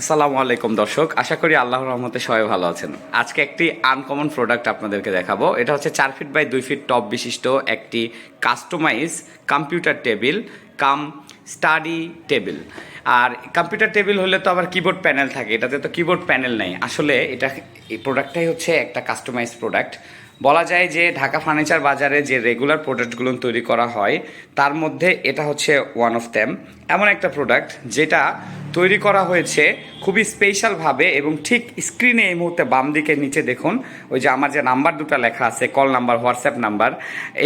আসসালামু আলাইকুম, দর্শক। আশা করি আল্লাহর রহমতে সবাই ভালো আছেন। আজকে একটি আনকমন প্রোডাক্ট আপনাদেরকে দেখাবো। এটা হচ্ছে চার ফিট বাই দুই ফিট টপ বিশিষ্ট একটি customize computer table cum study table. আর কম্পিউটার টেবিল হলে তো আবার কিবোর্ড প্যানেল থাকে। এটাতে তো কিবোর্ড প্যানেল নেই। আসলে এটা, এই প্রোডাক্টটাই হচ্ছে একটা কাস্টমাইজ প্রোডাক্ট বলা যায় যে ঢাকা ফার্নিচার বাজারে যে রেগুলার প্রোডাক্টগুলো তৈরি করা হয়, তার মধ্যে এটা হচ্ছে ওয়ান অফ দ্যাম এমন একটা প্রোডাক্ট যেটা তৈরি করা হয়েছে খুবই স্পেশালভাবে এবং ঠিক স্ক্রিনে এই মুহূর্তে বাম দিকে নিচে দেখুন, ওই যে আমার যে নাম্বার দুটো লেখা আছে কল নাম্বার হোয়াটসঅ্যাপ নাম্বার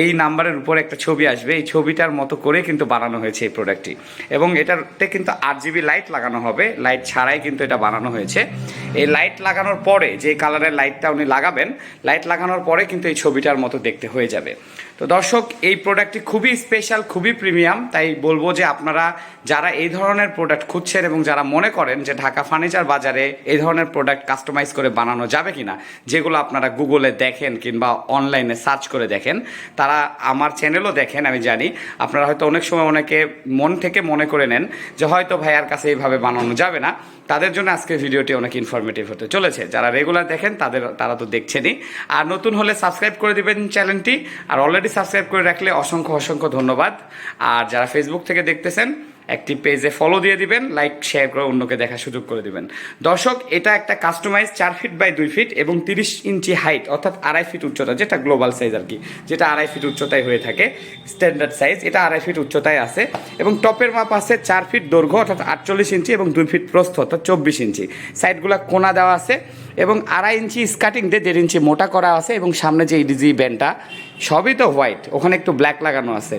এই নাম্বারের উপরে একটা ছবি আসবে। এই ছবিটার মতো করে কিন্তু বানানো হয়েছে এই প্রোডাক্টটি এবং এটাতে কিন্তু আট জিবি লাইট লাগানো হবে। লাইট ছাড়াই কিন্তু এটা বানানো হয়েছে। এই লাইট লাগানোর পরে যে কালারের লাইটটা উনি লাগাবেন লাইট লাগানোর পরে কিন্তু এই ছবিটার মতো দেখতে হয়ে যাবে। তো দর্শক, এই প্রোডাক্টটি খুবই স্পেশাল খুবই প্রিমিয়াম তাই বলব যে আপনারা যারা এই ধরনের প্রোডাক্ট খুঁজছেন এবং যারা মনে করেন যে ঢাকা ফার্নিচার বাজারে এই ধরনের প্রোডাক্ট কাস্টমাইজ করে বানানো যাবে কি না যেগুলো আপনারা গুগলে দেখেন কিংবা অনলাইনে সার্চ করে দেখেন, তারা আমার চ্যানেলও দেখেন, আমি জানি। আপনারা হয়তো অনেক সময় অনেকে মন থেকে মনে করে নেন যে হয়তো ভাইয়ার কাছে এইভাবে বানানো যাবে না। তাদের জন্য আজকে ভিডিওটি অনেক ইনফরমেটিভ হতে চলেছে। যারা রেগুলার দেখেন, তাদের, তারা তো দেখছেনই। আর নতুন হলে সাবস্ক্রাইব করে দেবেন চ্যানেলটি আর অলরেডি সাবস্ক্রাইব করে রাখলে অসংখ্য অসংখ্য ধন্যবাদ। আর যারা ফেসবুক থেকে দেখতেছেন, একটি পেজে ফলো দিয়ে দিবেন লাইক শেয়ার করে অন্যকে দেখার সুযোগ করে দিবেন। দর্শক, এটা একটা কাস্টমাইজ চার ফিট বাই দুই ফিট এবং তিরিশ ইঞ্চি হাইট অর্থাৎ আড়াই ফিট উচ্চতা, যেটা গ্লোবাল সাইজ আর কি, যেটা আড়াই ফিট উচ্চতায় হয়ে থাকে স্ট্যান্ডার্ড সাইজ এটা আড়াই ফিট উচ্চতায় আছে এবং টপের মাপ আছে চার ফিট দৈর্ঘ্য, অর্থাৎ আটচল্লিশ ইঞ্চি এবং দুই ফিট প্রস্থ, অর্থাৎ চব্বিশ ইঞ্চি। সাইডগুলো কোনা দেওয়া আছে এবং আড়াই ইঞ্চি স্কার্টিং দিয়ে দেড় ইঞ্চি মোটা করা আছে এবং সামনে যে ইডিজি ব্যান্ডটা, সবই তো হোয়াইট, ওখানে একটু ব্ল্যাক লাগানো আছে।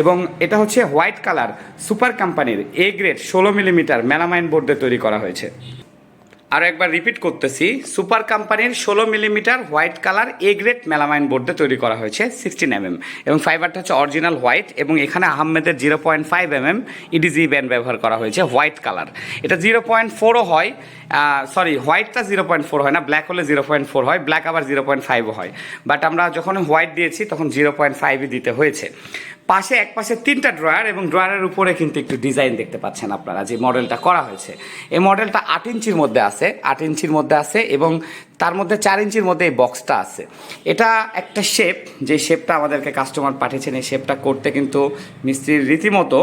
এবং এটা হচ্ছে হোয়াইট কালার, সুপার কোম্পানির এ গ্রেড ষোলো মিলিমিটার মেলামাইন বোর্ডে তৈরি করা হয়েছে। আরও একবার রিপিট করতেছি। সুপার কোম্পানির ষোলো millimetre white colour A grade melamine বোর্ডে তৈরি করা হয়েছে সিক্সটিন এমএম এবং ফাইবারটা হচ্ছে অরিজিনাল হোয়াইট এবং এখানে আহমেদের zero point five mm EDG band ব্যবহার করা হয়েছে হোয়াইট কালার এটা জিরো পয়েন্ট ফোরও হয় সরি হোয়াইটটা জিরো পয়েন্ট ফোর হয় না ব্ল্যাক হলে জিরো পয়েন্ট ফোর হয় ব্ল্যাক আবার জিরো পয়েন্ট ফাইভও হয়। বাট আমরা যখন হোয়াইট দিয়েছি, তখন জিরো পয়েন্ট ফাইভই দিতে হয়েছে। পাশে, এক পাশে তিনটা ড্রয়ার এবং ড্রয়ারের উপরে কিন্তু একটু ডিজাইন দেখতে পাচ্ছেন আপনারা যে মডেলটা করা হয়েছে। এই মডেলটা আট ইঞ্চির মধ্যে আছে, আট ইঞ্চির মধ্যে আছে এবং তার মধ্যে চার ইঞ্চির মধ্যে এই বক্সটা আছে। এটা একটা শেপ, যে শেপটা আমাদেরকে কাস্টমার পাঠিয়েছেন, এই শেপটা করতে কিন্তু মিস্ত্রির রীতিমতো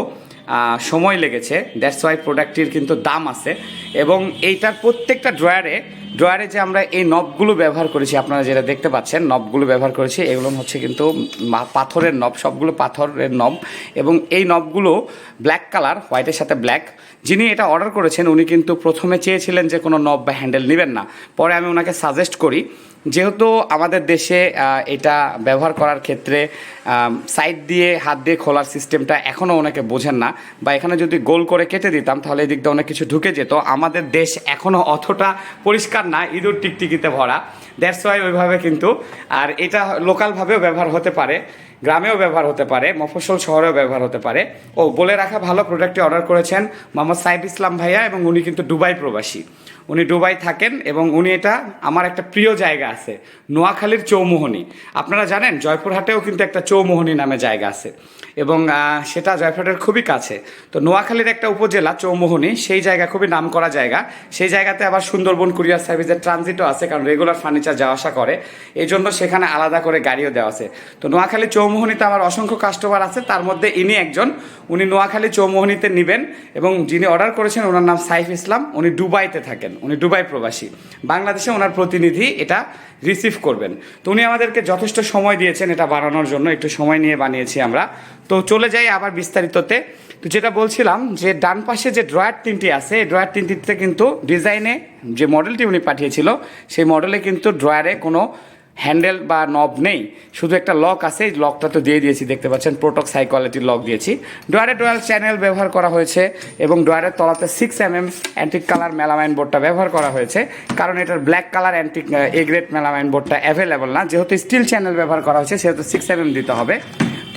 সময় লেগেছে। দ্যাটস ওয়াই প্রোডাক্টটির কিন্তু দাম আছে। এবং এইটার প্রত্যেকটা ড্রয়ারে ড্রয়ারে যে আমরা এই নবগুলো ব্যবহার করেছি, আপনারা যেটা দেখতে পাচ্ছেন, নবগুলো ব্যবহার করেছি। এগুলো হচ্ছে কিন্তু পাথরের নব, সবগুলো পাথরের নব। এবং এই নবগুলো ব্ল্যাক কালার হোয়াইটের সাথে ব্ল্যাক যিনি এটা অর্ডার করেছেন, উনি কিন্তু প্রথমে চেয়েছিলেন যে কোনো নব বা হ্যান্ডেল নেবেন না। পরে আমি ওনাকে সাজেস্ট করি যেহেতু আমাদের দেশে এটা ব্যবহার করার ক্ষেত্রে সাইড দিয়ে হাত দিয়ে খোলার সিস্টেমটা এখনও অনেকে বোঝেন না। বা এখানে যদি গোল করে কেটে দিতাম, তাহলে এই দিকটা অনেক কিছু ঢুকে যেত। আমাদের দেশ এখনও অতটা পরিষ্কার না, ইঁদুর টিকটিকিতে ভরা। দ্যাটস ওয়াই ওইভাবে কিন্তু, আর এটা লোকালভাবেও ব্যবহার হতে পারে, গ্রামেও ব্যবহার হতে পারে, মফস্বল শহরেও ব্যবহার হতে পারে। ও বলে রাখা ভালো প্রোডাক্টটি অর্ডার করেছেন মোহাম্মদ সাইফ ইসলাম ভাইয়া এবং উনি কিন্তু দুবাই প্রবাসী। উনি দুবাই থাকেন এবং উনি এটা আমার একটা প্রিয় জায়গা আছে, নোয়াখালীর চৌমোহনী। আপনারা জানেন, জয়পুরহাটেও কিন্তু একটা চৌমোহনী নামে জায়গা আছে। এবং সেটা জয়পুরহাটের খুবই কাছে। তো নোয়াখালীর একটা উপজেলা চৌমোহনী, সেই জায়গা খুবই নাম করা জায়গা। সেই জায়গাতে আবার সুন্দরবন কুরিয়ার সার্ভিসের ট্রানজিটও আছে, কারণ রেগুলার ফার্নিচার যাওয়া আসা করে এই জন্য সেখানে আলাদা করে গাড়িও দেওয়া আছে। তো নোয়াখালী চৌমোহনীতে আমার অসংখ্য কাস্টমার আছে, তার মধ্যে ইনি একজন। উনি নোয়াখালী চৌমোহনীতে নেবেন এবং যিনি অর্ডার করেছেন ওনার নাম সাইফ ইসলাম, উনি দুবাইতে থাকেন, উনি দুবাই প্রবাসী। বাংলাদেশে ওনার প্রতিনিধি এটা রিসিভ করবেন। তো উনি আমাদেরকে যথেষ্ট সময় দিয়েছেন এটা বানানোর জন্য, একটু সময় নিয়ে বানিয়েছি আমরা। তো চলে যাই আবার বিস্তারিততে। তো যেটা বলছিলাম যে ডান পাশে যে ড্রয়ার তিনটি আছে, এই ড্রয়ার তিনটিতে কিন্তু ডিজাইনে যে মডেলটি উনি পাঠিয়েছিল, সেই মডেলে কিন্তু ড্রয়ারে কোনো হ্যান্ডেল বা নব নেই। শুধু একটা লক আছে, এই লকটা তো দিয়ে দিয়েছি, দেখতে পাচ্ছেন প্রোটক হাই কোয়ালিটির লক দিয়েছি। ডোয়ারে ডোয়াল চ্যানেল ব্যবহার করা হয়েছে এবং ডোয়ারের তলাতে six M M antique colour melamine বোর্ডটা ব্যবহার করা হয়েছে। কারণ এটার black colour antique A grade melamine বোর্ডটা অ্যাভেলেবল না। যেহেতু স্টিল চ্যানেল ব্যবহার করা হয়েছে, সেহেতু সিক্স এম এম দিতে হবে।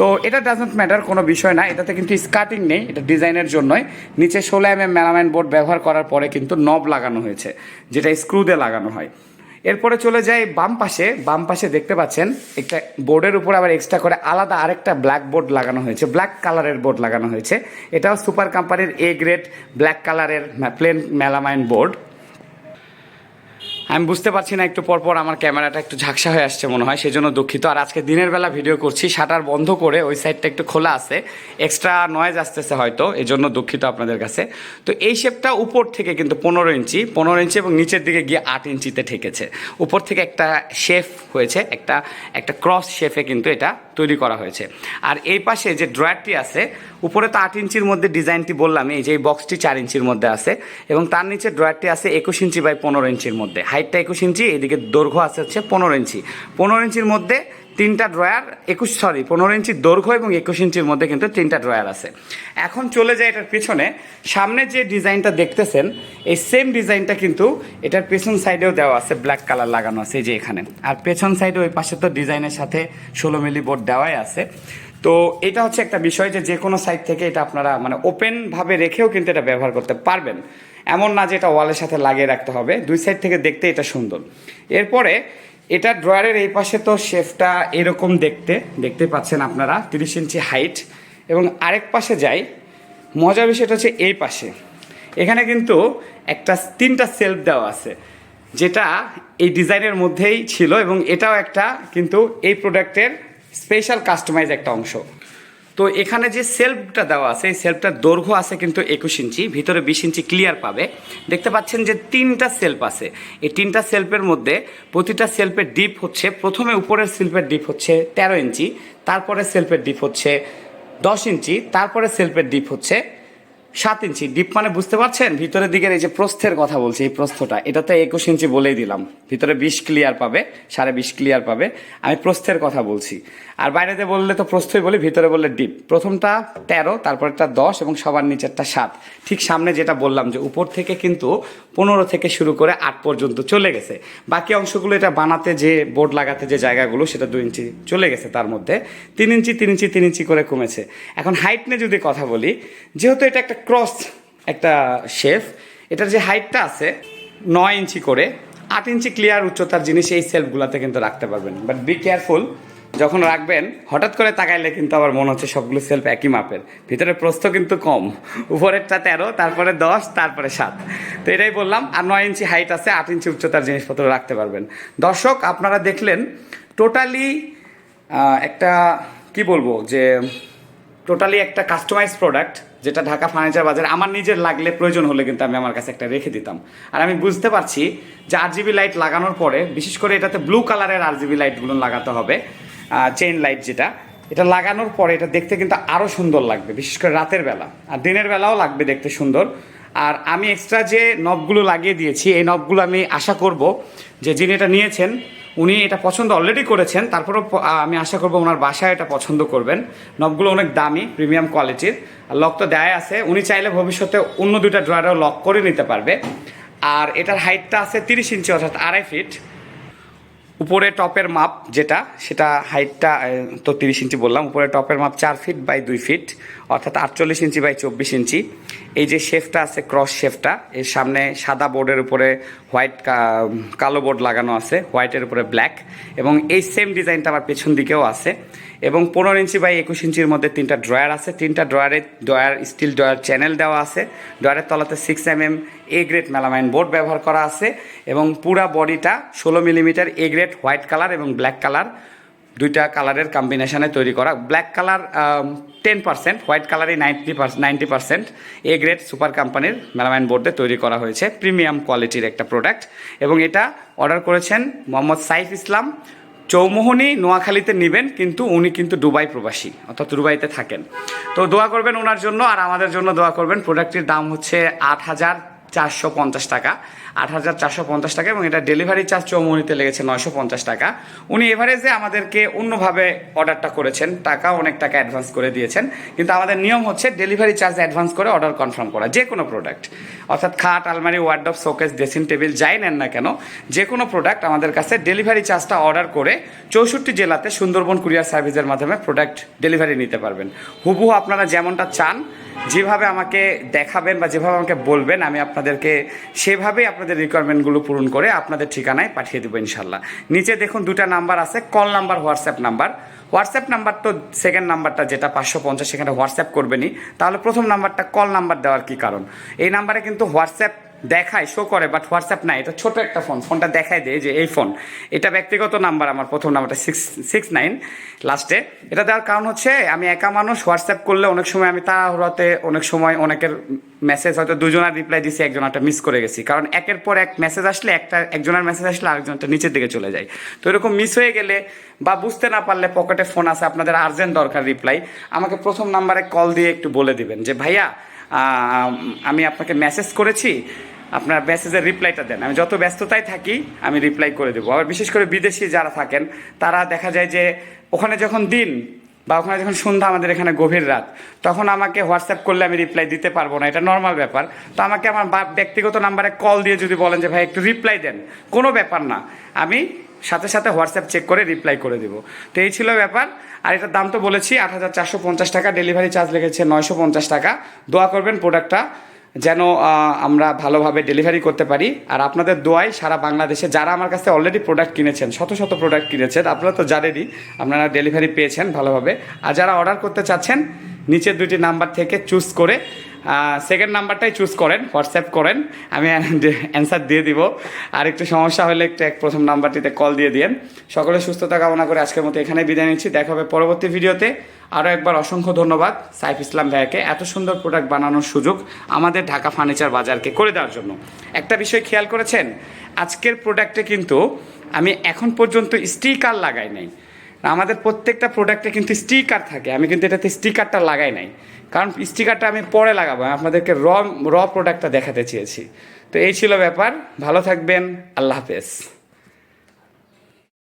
তো এটা ডাজ ডাজন্ট ম্যাটার কোনো বিষয় না। এটাতে কিন্তু স্কার্টিং নেই, এটা ডিজাইনের জন্যই। নিচে ষোলো এম এম মেলামাইন বোর্ড ব্যবহার করার পরে কিন্তু নব লাগানো হয়েছে, যেটা স্ক্রু দিয়ে লাগানো হয়। এরপরে চলে যাই বাম পাশে। বাম পাশে দেখতে পাচ্ছেন, একটা বোর্ডের উপর আবার এক্সট্রা করে আলাদা আরেকটা ব্ল্যাক বোর্ড লাগানো হয়েছে ব্ল্যাক কালারের বোর্ড লাগানো হয়েছে। এটাও সুপার কোম্পানির এ গ্রেড ব্ল্যাক কালারের প্লেন মেলামাইন বোর্ড আমি বুঝতে পারছি না, একটু পরপর আমার ক্যামেরাটা একটু ঝাকসা হয়ে আসছে মনে হয় সেজন্য দুঃখিত। আর আজকে দিনের বেলা ভিডিও করছি, শাটার বন্ধ করে ওই সাইডটা একটু খোলা আছে এক্সট্রা নয়েজ আসতেছে হয়তো, এই জন্য দুঃখিত আপনাদের কাছে। তো এই শেপটা উপর থেকে কিন্তু পনেরো ইঞ্চি পনেরো ইঞ্চি এবং নিচের দিকে গিয়ে আট ইঞ্চিতে ঠেকেছে। উপর থেকে একটা শেফ হয়েছে, একটা একটা ক্রস শেফে কিন্তু এটা তৈরি করা হয়েছে। আর এই পাশে যে ড্রয়ারটি আছে, উপরে তো আট ইঞ্চির মধ্যে ডিজাইনটি বললাম, এই যে এই বক্সটি চার ইঞ্চির মধ্যে আছে এবং তার নিচে ড্রয়ারটি আছে একুশ ইঞ্চি বাই পনেরো ইঞ্চির মধ্যে। হাইটটা একুশ ইঞ্চি, এদিকে দৈর্ঘ্য আছে হচ্ছে পনেরো ইঞ্চি। পনেরো ইঞ্চির মধ্যে তিনটা ড্রয়ার, একুশ সরি পনেরো ইঞ্চির দৈর্ঘ্য এবং একুশ ইঞ্চির মধ্যে কিন্তু তিনটা ড্রয়ার আছে। এখন চলে যায় এটার পিছনে। সামনে যে ডিজাইনটা দেখতেছেন, এই সেম ডিজাইনটা কিন্তু এটার পেছন সাইডেও দেওয়া আছে ব্ল্যাক কালার লাগানো আছে এই যে এখানে। আর পেছন সাইডে ওই পাশে তো ডিজাইনের সাথে ষোলো মিলি বোর্ড দেওয়াই আছে। তো এটা হচ্ছে একটা বিষয় যে যে কোনো সাইড থেকে এটা আপনারা মানে ওপেনভাবে রেখেও কিন্তু এটা ব্যবহার করতে পারবেন। এমন না যে এটা ওয়ালের সাথে লাগিয়ে রাখতে হবে, দুই সাইড থেকে দেখতে এটা সুন্দর। এরপরে এটা ড্রয়ারের এই পাশে তো শেফটা এরকম দেখতে দেখতে পাচ্ছেন আপনারা, তিরিশ ইঞ্চি হাইট এবং আরেক পাশে যাই, মজার বিষয়টা হচ্ছে এই পাশে। এখানে কিন্তু একটা, তিনটা সেলফ দেওয়া আছে, যেটা এই ডিজাইনের মধ্যেই ছিল এবং এটাও একটা কিন্তু এই প্রোডাক্টের স্পেশাল কাস্টমাইজ একটা অংশ। তো এখানে যে সেলফটা দেওয়া আছে, এই সেলফটার দৈর্ঘ্য আছে কিন্তু একুশ ইঞ্চি, ভিতরে বিশ ইঞ্চি ক্লিয়ার পাবে। দেখতে পাচ্ছেন যে তিনটা সেলফ আছে। এই তিনটা সেলফের মধ্যে প্রতিটা সেলফের ডিপ হচ্ছে, প্রথমে উপরের সেলফের ডিপ হচ্ছে তেরো ইঞ্চি তারপরে সেলফের ডিপ হচ্ছে দশ ইঞ্চি তারপরে সেলফের ডিপ হচ্ছে সাত ইঞ্চি। ডিপ মানে বুঝতে পারছেন? ভিতরের দিকের এই যে প্রস্থের কথা বলছি, এই প্রস্থটা এটা তো একুশ ইঞ্চি বলেই দিলাম। ভিতরে বিশ ক্লিয়ার পাবে, সাড়ে বিশ ক্লিয়ার পাবে। আমি প্রস্থের কথা বলছি। আর বাইরেতে বললে তো প্রস্থই বলি, ভিতরে বললে ডিপ। প্রথমটা তেরো তারপরটা দশ এবং সবার নিচেরটা সাত। ঠিক সামনে যেটা বললাম যে উপর থেকে কিন্তু পনেরো থেকে শুরু করে আট পর্যন্ত চলে গেছে। বাকি অংশগুলো এটা বানাতে যে বোর্ড লাগাতে যে জায়গাগুলো, সেটা দু ইঞ্চি চলে গেছে তার মধ্যে। তিন ইঞ্চি তিন ইঞ্চি তিন ইঞ্চি করে কমেছে। এখন হাইট নিয়ে যদি কথা বলি, যেহেতু এটা একটা ক্রস একটা শেফ, এটার যে হাইটটা আছে নয় ইঞ্চি করে, আট ইঞ্চি ক্লিয়ার উচ্চতার জিনিস এই সেলফগুলোতে কিন্তু রাখতে পারবেন। বাট বি কেয়ারফুল, যখন রাখবেন, হঠাৎ করে তাকাইলে কিন্তু আবার মনে হচ্ছে সবগুলো সেলফ একই মাপের। ভিতরে প্রস্থ কিন্তু কম, উপরেরটা তেরো, তারপরে দশ, তারপরে সাত। তো এটাই বললাম, আর নয় ইঞ্চি হাইট আছে, আট ইঞ্চি উচ্চতার জিনিসপত্র রাখতে পারবেন। দর্শক, আপনারা দেখলেন, টোটালি একটা, কি বলব, যে টোটালি একটা কাস্টমাইজ প্রোডাক্ট যেটা ঢাকা ফার্নিচার বাজারে আমার নিজের লাগলে প্রয়োজন হলে কিন্তু আমি আমার কাছে একটা রেখে দিতাম। আর আমি বুঝতে পারছি যে আর লাইট লাগানোর পরে, বিশেষ করে এটাতে ব্লু কালারের আর জিবি লাইটগুলো লাগাতে হবে চেইন লাইট যেটা, এটা লাগানোর পরে এটা দেখতে কিন্তু আরও সুন্দর লাগবে, বিশেষ করে রাতের বেলা। আর দিনের বেলাও লাগবে দেখতে সুন্দর। আর আমি এক্সট্রা যে নবগুলো লাগিয়ে দিয়েছি, এই নবগুলো আমি আশা করব যে যিনি এটা নিয়েছেন উনি এটা পছন্দ অলরেডি করেছেন, তারপরেও আমি আশা করব ওনার বাসায় এটা পছন্দ করবেন। নবগুলো অনেক দামি প্রিমিয়াম কোয়ালিটির লক তো দেয় আছে। উনি চাইলে ভবিষ্যতে অন্য দুইটা ড্রয়ারও লক করে নিতে পারবে। আর এটার হাইটটা আছে তিরিশ ইঞ্চি অর্থাৎ আড়াই ফিট উপরে টপের মাপ যেটা, সেটা হাইটটা তো তিরিশ ইঞ্চি বললাম। উপরে টপের মাপ চার ফিট বাই দুই ফিট অর্থাৎ আটচল্লিশ ইঞ্চি বাই চব্বিশ ইঞ্চি। এই যে শেফটা আছে ক্রস শেফটা এর সামনে সাদা বোর্ডের উপরে হোয়াইট কালো বোর্ড লাগানো আছে, হোয়াইটের উপরে ব্ল্যাক এবং এই সেম ডিজাইনটা আমার পেছন দিকেও আছে এবং পনেরো ইঞ্চি বাই একুশ ইঞ্চির মধ্যে তিনটা ড্রয়ার আছে। তিনটা ড্রয়ারে ড্রয়ার, স্টিল ড্রয়ার চ্যানেল দেওয়া আছে। ড্রয়ারের তলাতে six M M A grade melamine board ব্যবহার করা আছে এবং পুরা বডিটা ষোলো millimetre A grade white colour এবং ব্ল্যাক কালার দুইটা কালারের কম্বিনেশনে তৈরি করা। Black colour ten percent white কালারই ninety ninety percent A grade super কোম্পানির মেলামাইন বোর্ডে তৈরি করা হয়েছে। প্রিমিয়াম কোয়ালিটির একটা প্রোডাক্ট এবং এটা অর্ডার করেছেন মোহাম্মদ সাইফ ইসলাম। চৌমোহনী নোয়াখালীতে নেবেন, কিন্তু উনি কিন্তু দুবাই প্রবাসী, অর্থাৎ দুবাইতে থাকেন। তো দোয়া করবেন ওনার জন্য, আর আমাদের জন্য দোয়া করবেন। প্রোডাক্টটির দাম হচ্ছে আট হাজার চারশো পঞ্চাশ টাকা, আট হাজার চারশো পঞ্চাশ টাকা এবং এটা ডেলিভারি চার্জ চৌমনিতে লেগেছে নয়শো পঞ্চাশ টাকা। উনি এভারেজে আমাদেরকে অন্যভাবে অর্ডারটা করেছেন, টাকা অনেক টাকা অ্যাডভান্স করে দিয়েছেন। কিন্তু আমাদের নিয়ম হচ্ছে ডেলিভারি চার্জ অ্যাডভান্স করে অর্ডার কনফার্ম করা, যে কোনো প্রোডাক্ট। অর্থাৎ খাট, আলমারি ওয়ার্ডব শোকেস, ড্রেসিং টেবিল, যাই নেন না কেন, যে কোনো প্রোডাক্ট আমাদের কাছে ডেলিভারি চার্জটা অর্ডার করে চৌষট্টি জেলাতে সুন্দরবন কুরিয়ার সার্ভিসের মাধ্যমে প্রোডাক্ট ডেলিভারি নিতে পারবেন। হুবহু আপনারা যেমনটা চান যেভাবে আমাকে দেখাবেন বা যেভাবে আমাকে বলবেন, আমি আপনাদেরকে সেভাবেই আপনাদের রিকোয়ারমেন্টগুলো পূরণ করে আপনাদের ঠিকানায় পাঠিয়ে দেবো ইনশাল্লাহ। নিচে দেখুন দুটা নাম্বার আছে call number WhatsApp number WhatsApp number তো সেকেন্ড নাম্বারটা যেটা পাঁচশো পঞ্চাশ সেখানে হোয়াটসঅ্যাপ করবেনই। তাহলে প্রথম নাম্বারটা কল নাম্বার দেওয়ার কি কারণ? এই নাম্বারে কিন্তু হোয়াটসঅ্যাপ দেখায় শো করে বাট হোয়াটসঅ্যাপ নাই। এটা ছোট একটা ফোন ফোনটা দেখায় দেয় যে এই ফোন এটা ব্যক্তিগত নাম্বার আমার, প্রথম নাম্বারটা সিক্স সিক্স নাইন লাস্টে এটা দেওয়ার কারণ হচ্ছে, আমি একা মানুষ হোয়াটসঅ্যাপ করলে অনেক সময় আমি তাড়াহুড়াতে, অনেক সময় অনেকের মেসেজ হয়তো দুজনের রিপ্লাই দিছি একজনটা মিস করে গেছি। কারণ একের পর এক মেসেজ আসলে একটা, একজনের মেসেজ আসলে আরেকজনটা নিচের দিকে চলে যায়। তো এরকম মিস হয়ে গেলে বা বুঝতে না পারলে পকেটে ফোন আছে, আপনাদের আর্জেন্ট দরকার রিপ্লাই আমাকে প্রথম নাম্বারে কল দিয়ে একটু বলে দিবেন যে, ভাইয়া আমি আপনাকে মেসেজ করেছি, আপনার মেসেজের রিপ্লাইটা দেন। আমি যত ব্যস্ততায় থাকি, আমি রিপ্লাই করে দেবো। আবার বিশেষ করে বিদেশি যারা থাকেন, তারা দেখা যায় যে ওখানে যখন দিন বা ওখানে যখন সন্ধ্যা আমাদের এখানে গভীর রাত, তখন আমাকে হোয়াটসঅ্যাপ করলে আমি রিপ্লাই দিতে পারব না। এটা নর্মাল ব্যাপার। তো আমাকে আমার ব্যক্তিগত নাম্বারে কল দিয়ে যদি বলেন যে, ভাই, একটু রিপ্লাই দেন। কোনো ব্যাপার না। আমি সাথে সাথে হোয়াটসঅ্যাপ চেক করে রিপ্লাই করে দেবো। তো এই ছিল ব্যাপার। আর এটার দাম তো বলেছি আট হাজার চারশো পঞ্চাশ টাকা ডেলিভারি চার্জ লেগেছে নয়শো পঞ্চাশ টাকা। দোয়া করবেন প্রোডাক্টটা যেন আমরা ভালোভাবে ডেলিভারি করতে পারি। আর আপনাদের দোয়ায় সারা বাংলাদেশে যারা আমার কাছে অলরেডি প্রোডাক্ট কিনেছেন, শত শত প্রোডাক্ট কিনেছেন, আপনারা তো জানেনই, আপনারা ডেলিভারি পেয়েছেন ভালোভাবে। আর যারা অর্ডার করতে চাচ্ছেন, নিচের দুইটি নাম্বার থেকে চুজ করে সেকেন্ড নাম্বারটাই চুজ করেন হোয়াটসঅ্যাপ করেন, আমি অ্যান্সার দিয়ে দিব। আর একটু সমস্যা হলে একটু এক প্রথম নাম্বারটিতে কল দিয়ে দিন সকলে সুস্থতা কামনা করে আজকের মতো এখানে বিদায় নিচ্ছি। দেখা হবে পরবর্তী ভিডিওতে। আরও একবার অসংখ্য ধন্যবাদ সাইফ ইসলাম ভাইয়াকে এত সুন্দর প্রোডাক্ট বানানোর সুযোগ আমাদের ঢাকা ফার্নিচার বাজারকে করে দেওয়ার জন্য। একটা বিষয় খেয়াল করেছেন? আজকের প্রোডাক্টে কিন্তু আমি এখন পর্যন্ত স্টিকার লাগাই নাই। আমাদের প্রত্যেকটা প্রোডাক্টে কিন্তু স্টিকার থাকে। আমি কিন্তু এটাতে স্টিকারটা লাগাই নাই। কারণ স্টিকারটা আমি পরে লাগাবো। আপনাদেরকে র র প্রোডাক্টটা দেখাতে চেয়েছি। তো এই ছিল ব্যাপার। ভালো থাকবেন। আল্লাহ হাফেজ।